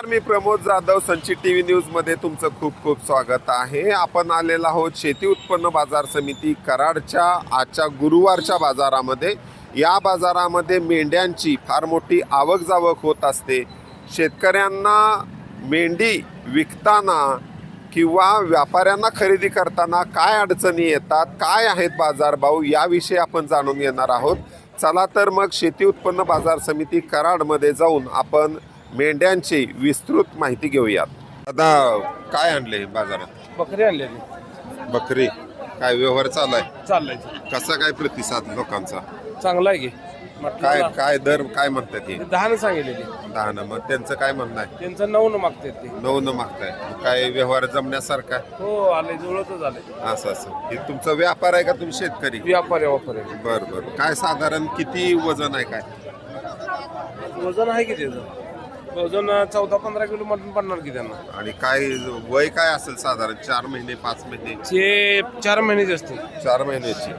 नमस्कार मी प्रमोद जाधव संचित T V न्यूजमध्ये तुमचं खूप खूप स्वागत आहे. आपण आलेलो आहोत शेती उत्पन्न बाजार समिती कराडच्या आजच्या गुरुवारच्या बाजारामध्ये. या बाजारामध्ये मेंढ्यांची फार मोठी आवक जावक होत असते. शेतकऱ्यांना मेंढी विकताना किंवा व्यापाऱ्यांना खरेदी करताना काय अडचणी येतात काय आहेत बाजारभाव याविषयी आपण जाणून घेणार आहोत. चला तर मग शेती उत्पन्न बाजार समिती कराडमध्ये जाऊन आपण मेंढ्यांची विस्तृत माहिती घेऊयात. आता काय आणले बाजारात? बकरी आणलेली. बकरी. काय व्यवहार चालू आहे चाललंय. कसा काय प्रतिसाद लोकांचा? चांगला आहे की काय काय दर काय म्हणतात हे? दहा सांगितलेली. दहा ना मग त्यांचं काय म्हणणं आहे? त्यांचं नऊ न मागते ते. नऊ न मागताय. मग काय व्यवहार जमण्यासारखा? आहे? हो आले जुळतच आले. असं असं. हे तुमचा व्यापार आहे का तुम्ही शेतकरी? व्यापारी वापर आहे. बर बर. काय साधारण किती वजन आहे काय? वजन आहे की त्याचं? वजन चौदा पंधरा किलो मटण पडणार की त्यांना. आणि काय वय काय असेल साधारण? चार महिने पाच महिने? ते चार महिन्याचे असते चार महिन्याची.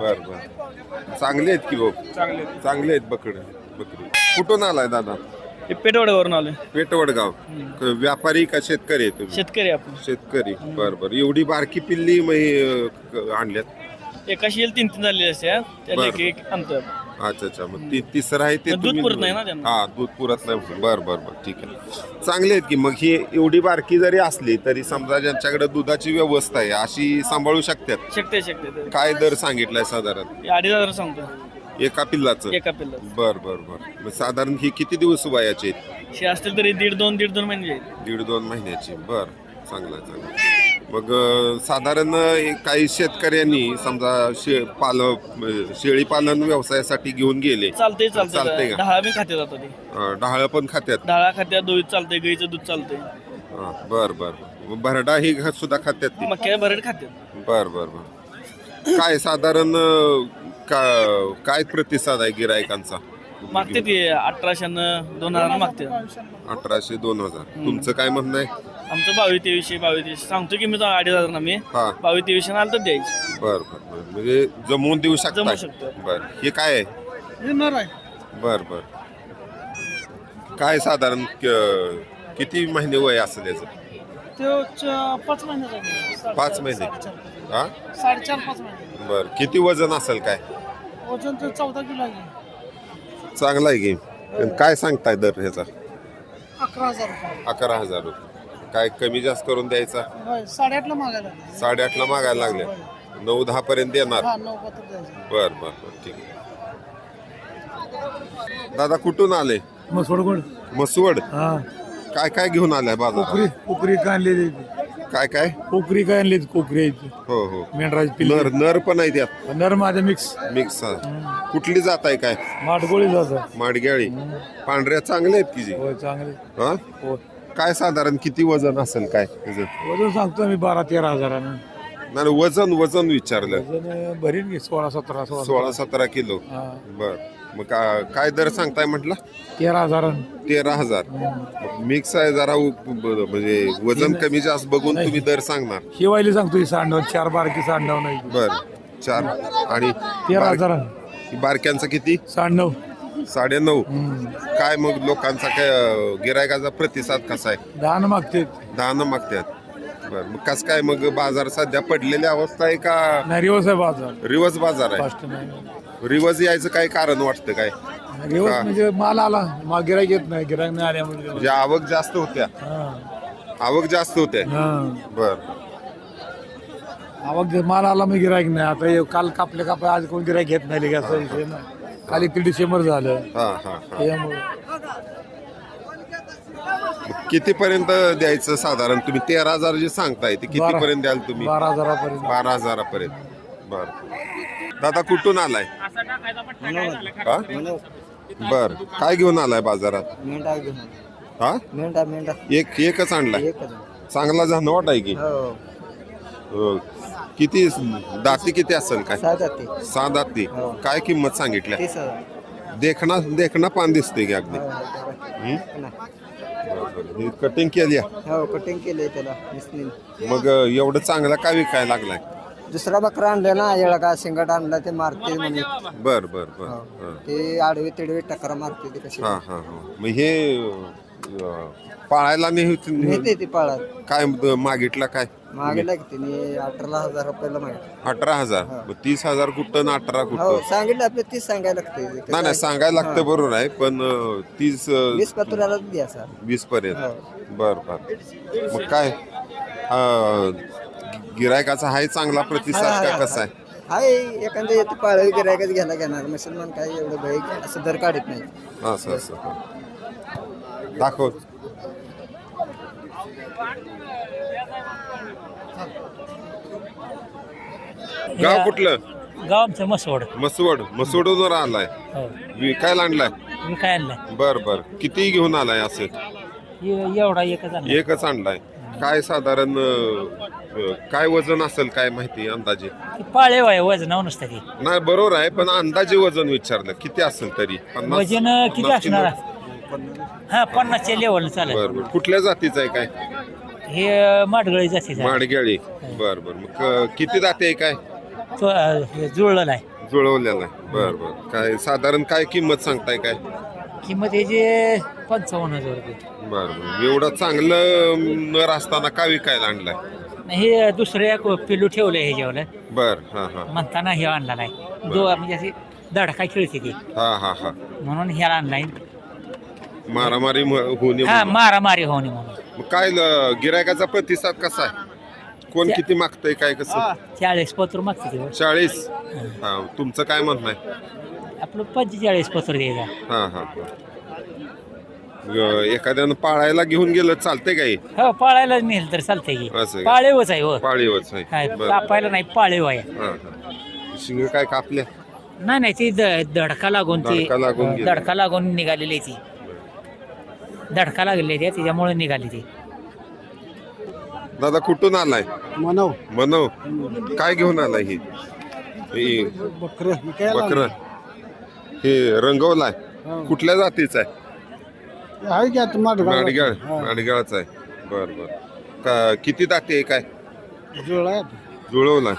बर बर. चांगले आहेत की भाऊ चांगले चांगले आहेत बकड बकरी. कुठून आलाय दादा? हे पेटवाड्यावरून आलोय. पेटवडगाव. क- व्यापारी का शेतकरी आहे तुम्ही? शेतकरी आपण. शेतकरी. बर बर. एवढी बारकी पिल्ली मग हे, क- आणल्यात? एकाशी येईल तीन तीन झालेले असते हा. त्याला एक बरं. एक अंतर अच्छा अच्छा. मग ती तिसरं आहे ते दूध तुम्ही- पुरत नाही ना त्यांना. हा दूध पुरत नाही बर बर बर. ठीक आहे. चांगले आहेत की मग ही एवढी बारकी जरी असली तरी समजा ज्यांच्याकडे दुधाची व्यवस्था आहे अशी सांभाळू शकतात. शकते शकते. ते. काय दर सांगितलाय साधारण? हे अडीच हजार सांगतो. एका पिल्लाचं? एका पिल्ला बर बर बर. मग साधारण ही किती दिवस वयाचे आहेत? हे असतील तरी दीड दोन दीड दोन महिने. जाईल दीड दोन महिन्याची. बर. चांगलं चांगलं. मग साधारण काही शेतकऱ्यांनी समजा शे पाल अं, शेळी पालन व्यवसायासाठी घेऊन गेले. चालतंय चालतंय. का? ढाळा बी खाते जातं ते. अं, डहाळ पण खात्यात? ढाळा खात्यात दूध चालतंय गाईचं दूध चालतंय. हा, बर बर. भरडा ही घ- सुद्धा खात्यात ती? भरड खात्यात. बर बर बर. काय साधारण अं, का काय प्रतिसाद आहे गिरायकांचा? मागते ते अठराशेनं दोन हजार मागते. अठराशे दोन हजार. तुमचं काय म्हणणं आहे? आमचं बावीस तेवीसशे बावीस तेवीसशे. सांगतो की मी तो अडीच हजार ना मी. हा. बावीस तेवीसशे आलं तर द्यायची. बर बर बर. म्हणजे जमवून देऊ शकता जमवू शकतो. बर. हे काय आहे? बर बर. काय साधारण क- किती महिने वय असेल याचं पाच महिन्याचा पाच महिने. हा? साडेचार पाच महिने. बर. किती वजन असेल काय? वजन तर चौदा किलो आहे. चांगला आहे गेम काय सांगताय दर ह्याचा? अकरा हजार रुपये. अकरा हजार रुपये. काय कमी जास्त करून द्यायचा? होय साडेआठला मागायला साडेआठला मागायला लागले. नऊ दहा पर्यंत देणार. हा नऊ पत्र द्यायचं. बर बर बर ठीक आहे. दादा कुठून आले? मसवड हा. काय काय घेऊन आलाय कोकरी बाजार कोकरी काय आणली काय काय? कोकरी काय आणली कोकरी. हो हो. मेंढराज नर पिल्ले. नर पण आहे त्यात? नर माझा मिक्स मिक्स कुठली जात आहे काय? माटगोळी जात माडग्याळी. पांढऱ्या चांगल्या आहेत की जी? होय चांगले हा? हो काय साधारण किती वजन असेल काय? त्याचं? वजन सांगतो मी बारा तेरा हजारानं. नाही वजन वजन विचारलं. वजन भरीन घे सोळा सतरा सोळा सोळा सतरा किलो. हा. बर. मग का- काय दर सांगताय म्हटलं? तेरा हजारानं. तेरा हजार. मिक्स आहे जरा उ- ब- म्हणजे वजन कमी जास्त बघून तुम्ही दर सांगणार. शिवायला सांगतो ही सांडव चार बारकी सांडव नाही. बर. चार आणि तेरा बार- हजारानं. बारक्यांचं किती? सांडव. साडे नऊ काय मग लोकांचा काय गिरायकाचा प्रतिसाद कसा आहे? दहा मागते दहा न मागतात. बर मग कस काय मग बाजार सध्या पडलेली अवस्था आहे का? नाही रिवर्स आहे बाजार. रिवर्स बाजार आहे. फास्ट नाही. रिवर्स यायचं काय कारण वाटतं काय? रिवर्स? म्हणजे माल आला. मग गिरायक येत नाही. गिरायक नाही आल्यामुळे म्हणजे आवक जास्त होत्या. हा. आवक जास्त होत्या हा. बर. आवक जर माल आला मग गिरायक नाही. आता हे काल कापले कापले आज कोण गिरायक घेत नाही असा विषय ना. काल एक डिसेंबर झालं. हा हा हा. त्यामुळे किती पर्यंत द्यायचं साधारण? तुम्ही तेरा हजार जे सांगताय ते किती बारा. पर्यंत द्याल तुम्ही? बारा हजारापर्यंत. बारा हजारापर्यंत. बर. दादा कुठून आलाय? हा? बर. काय घेऊन आलाय बाजारात? मेंढा घेऊन हा? मेंढा मेंढा. एक एकच आणलाय? एकच चांगला जानवट आहे की. हो. हो. किती दाती किती असेल काय? सात ते सहा दाती. हो. काय किंमत सांगितल्या तीस हजार. देखना देखना पान दिसते की अगदी. हो, हम्म? ना. बरं, बरं. कटिंग केली आहे. हो कटिंग केलंय त्याला मिसनीन मग अं, एवढं चांगला काय विकायला लागलाय? दुसरा बकरा आणला ना येळका शिंगाट आणला ते मारते म्हणे. बर बर बर. हो. हा. ते आडवे तिडवे टकरा मारते ते कशी. हा हा हा. मग हे अं, पाळायला नेह नेते ती पाळात काय मागितला काय? मागे लागते नी अठरा हजार रुपयाला मागे अठरा हजार? मग तीस हजार कुठं ना अठरा हो कुठं? सांगितलं आपलं तीस सांगायला लागते. नाही नाही सांगायला लागतं बरोबर आहे पण अं, तीस अं, वीस पत्राला द्या सर. वीस पर्यंत. बर बर. मग काय? गिरायकाचा हाय चांगला प्रतिसाद का कसा आहे? हाय एखादं येते पाळी गिरायकच घ्यायला घेणार. मुसलमान काय एवढं भय असं दर काढत नाही. असं असं दाखव. गाव कुठलं? गाव आमचं मसवड मसवड मसवडून आलाय. हो. विकायला आणलाय? मी काय आणलं बर बर. किती घेऊन आलाय असे? एवढा एकच आणला एकच आणलाय. काय साधारण अं, काय वजन असेल काय माहिती अंदाजे? पाळे वाय वजन नसतं ती नाही बरोबर आहे पण अंदाजे वजन विचारलं. किती असेल तरी? पन्नास- वजन किती पन्नास किलो? असणार हा पन्नासच्या लेवल चालेल. बर बर. कुठल्या जातीचं आहे काय? हे माडगळी जाती माडगेळी. बर बर. मग अं, किती जाते आहे काय? तो अं, हे जुळलेला आहे जुळवलेला आहे बर बर. काय साधारण काय किंमत सांगताय काय? किंमत याची पंचावन्न हजार रुपये. बर बर. एवढं चांगलं नर असताना का विकायला आणलाय? हे दुसरं एक पिलू ठेवलं हे जेवलं. बर हा हा. म्हणताना हे आणला नाही. दो म्हणजे अशी धडका खेळते ती. हा हा हा. म्हणून ह्याला आणलाय. मारामारी म- होऊ नये हा म्हणून. मारामारी होणे म्हणून. मग काय गिरायकाचा प्रतिसाद कसा आहे? कोण किती मागतंय काय कसं? चाळीस पत्र मागते चाळीस? हा. तुमचं काय म्हणणं आहे आपलं पंचेचाळीस पत्र द्यायचा हा हा ग- एखाद्यानं पाळायला घेऊन गेलं चालतंय काही हो? पाळायलाच नेलं तर चालतंय की. असं आहे. पाळेवच आहे हो. पाळीवच काय बरं. कापायला नाही पाळेव आहे. हा, हा. शिंग काय कापल्या? नाही नाही ती द- धडका लागून ती धडका लागून गेली. धडका लागून निघालेली ती. धडका लागलेली आहे त्याच्यामुळे निघाली ती. दादा कुठून आलाय? मनव. मनव. काय घेऊन आलाय ही? ही बकर बकर. हे रंगवलाय. कुठल्या जातीचा आहे? माडगाळ माडगाळचा आहे. बर बर. का किती दाते आहे काय? जुळवलाय.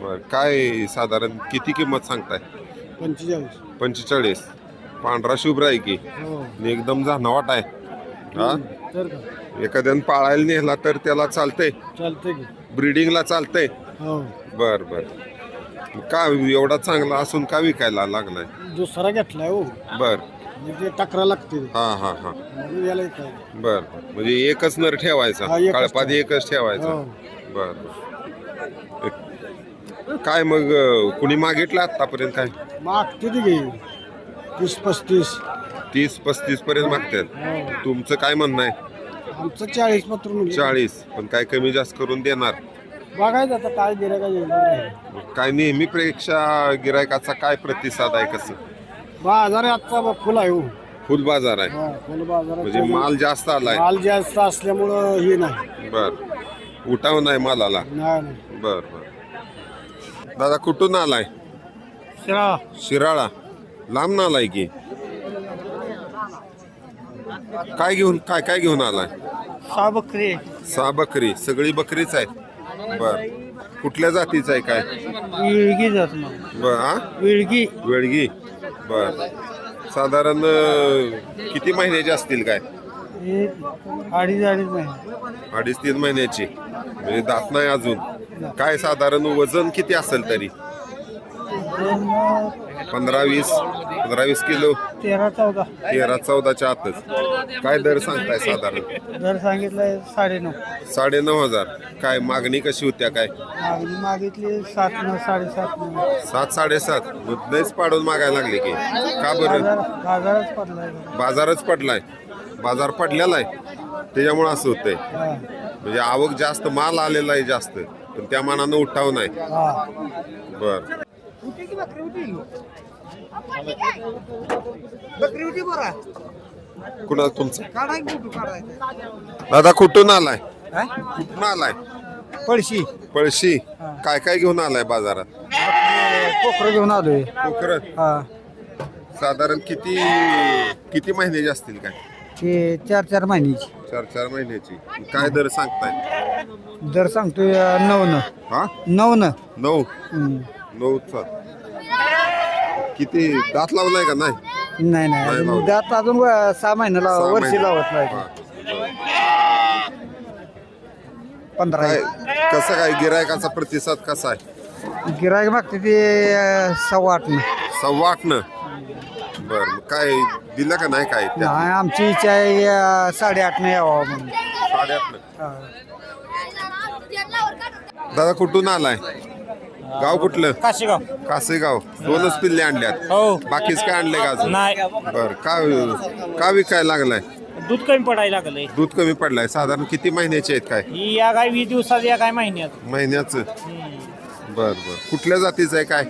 बर काय साधारण किती किंमत सांगताय? पंचेचाळीस. पंचेचाळीस. पांढरा शुभ्र आहे की? हो. एकदम जाणवाट आहे. हा? तर का एखाद्यानं पाळायला नेला तर त्याला चालतंय. चालतंय की. ब्रिडिंगला चालतंय. हो. बर बर. मग का एवढा चांगला असून का विकायला लागलाय? दुसरा घेतलाय हो. बर. म्हणजे ते टकरा लागते. हा हा हा. म्हणून याला काय बर. म्हणजे एकच नर ठेवायचा. हा, एकच कळपात एकच ठेवायचा. हो. बर. बर. काय मग अं, कुणी मागितलं आतापर्यंत काय? मागते ती घे तीस पस्तीस. तीस पस्तीस पर्यंत मागतात हो तुमचं काय म्हणणं आहे? आमचं चाळीस पत्र म्हणजे चाळीस. पण काय कमी जास्त करून देणार? बघायचं आता काय दिलं काय नेहमी प्रेक्षा गिरायकाचा काय प्रतिसाद आहे कसं? बाजार आहे आजचा बघ फुल आहे हो. फुल बाजार आहे. हा, फुल बाजार म्हणजे माल जास्त आलाय. माल जास्त असल्यामुळं हे नाही. बर. उठाव नाही मालाला. नाही नाही. बर बर. दादा कुठून आलाय? शिरा शिराळा. लांब ना आलाय की? काय घेऊन काय काय घेऊन आलाय? सहा बकरी सहा बकरी सगळी बकरीच आहे? बर. कुठल्या जातीचं आहे काय? विळगी जात मग. बर हा? विळगी. वेळगी. बर. साधारण अं, किती महिन्याची असतील काय? हे अडीच अडीच नाही अडीच तीन महिन्याची. म्हणजे दात नाही अजून. काय साधारण वजन किती असेल तरी? पंधरा वीस पंधरा वीस किलो. तेरा चौदा. तेरा चौदाच्या आतच. काय दर सांगताय साधारण? दर सांगितलंय साडे नऊ साडे नऊ हजार. काय मागणी कशी होत्या काय? मागणी मागितली सात नऊ साडेसात नऊ. सात साडेसात. मुद्देच पाडून मागायला लागले की. का बरं? बाजार बाजारच पडलाय बाजारच पडलाय. बाजार पडलेला आहे. त्याच्यामुळे असं होतंय. हा. म्हणजे आवक जास्त माल आलेला आहे जास्त. पण त्या मानानं उठाव नाही. हा. बर. कुणा तुमचं? दादा कुठून आलाय? कुठून आलाय? पळशी. पळशी? काय काय घेऊन आलाय बाजारात? कोकरं घेऊन आलोय. कोकरं? हा. साधारण किती किती महिन्याची असतील काय? ते चार चार महिन्याची. चार चार महिन्याची. काय दर सांगताय? दर सांगतोय नऊ न हा? नऊ न नऊ? नऊ चा किती? दात लावलाय का? नाही? नाही नाही. नाही लावली. दात अजून व- सहा महिने लाव सहा वर्षी महिने. लावत नाही. पंधरा काय कसं काय? गिरायकाचा प्रतिसाद कसा आहे? गिरायक मागते ते अं, सव्वा आठ सव्वा आठ न? बर मग काय दिलं का नाही काय त्या नाही आमची इच्छा आहे अं, साडेआठ न यावं म्हणून. साडेआठ न. हा. दादा कुठून आलाय? गाव कुठलं? काशीगाव कासेगाव. दोनच पिल्ले आणल्यात. हो. बाकीच काय आणले का अजून? नाही. बर का का विकायला लागलाय? दूध कमी पडायला लागलंय. दूध कमी पडलाय. साधारण किती महिन्याचे आहेत काय? ही या काय वीस दिवसात या काय महिन्यात. महिन्याचं. बर बर. कुठल्या जातीचं आहे काय?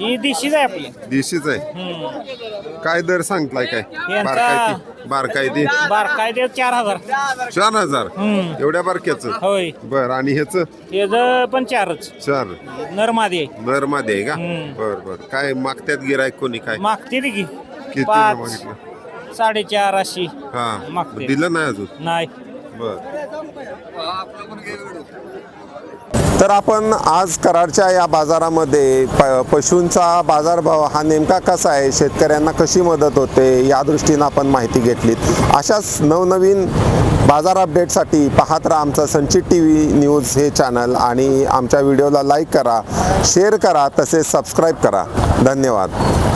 ही दिशीच आहे आपली. देशीच आहे. हम्म. काय दर सांगताय काय? यांचा- बारकाय ती बारकाय ते चार हजार. चार हजार. हम्म. एवढ्या बारक्याचं? होय. बर आणि ह्याच? त्याचं पण चारच. चार. नरमादी नरमध्ये आहे का? हम्म. बर बर. काय मागत्यात गिरायक कोणी काय? मागते की. किती पाच मागितलं? साडेचार अशी हा. मागते. दिलं नाही अजून? नाही. बर. तर आपण आज कराडच्या या बाजारामध्ये प पशूंचा बाजारभाव हा नेमका कसा आहे? शेतकऱ्यांना कशी मदत होते? या दृष्टीनं आपण माहिती घेतली अशाच नवनवीन बाजार अपडेटसाठी पाहत राहा आमचा संचित टी व्ही न्यूज हे चॅनल आणि आमच्या व्हिडिओला लाईक करा शेअर करा तसेच सबस्क्राईब करा. धन्यवाद.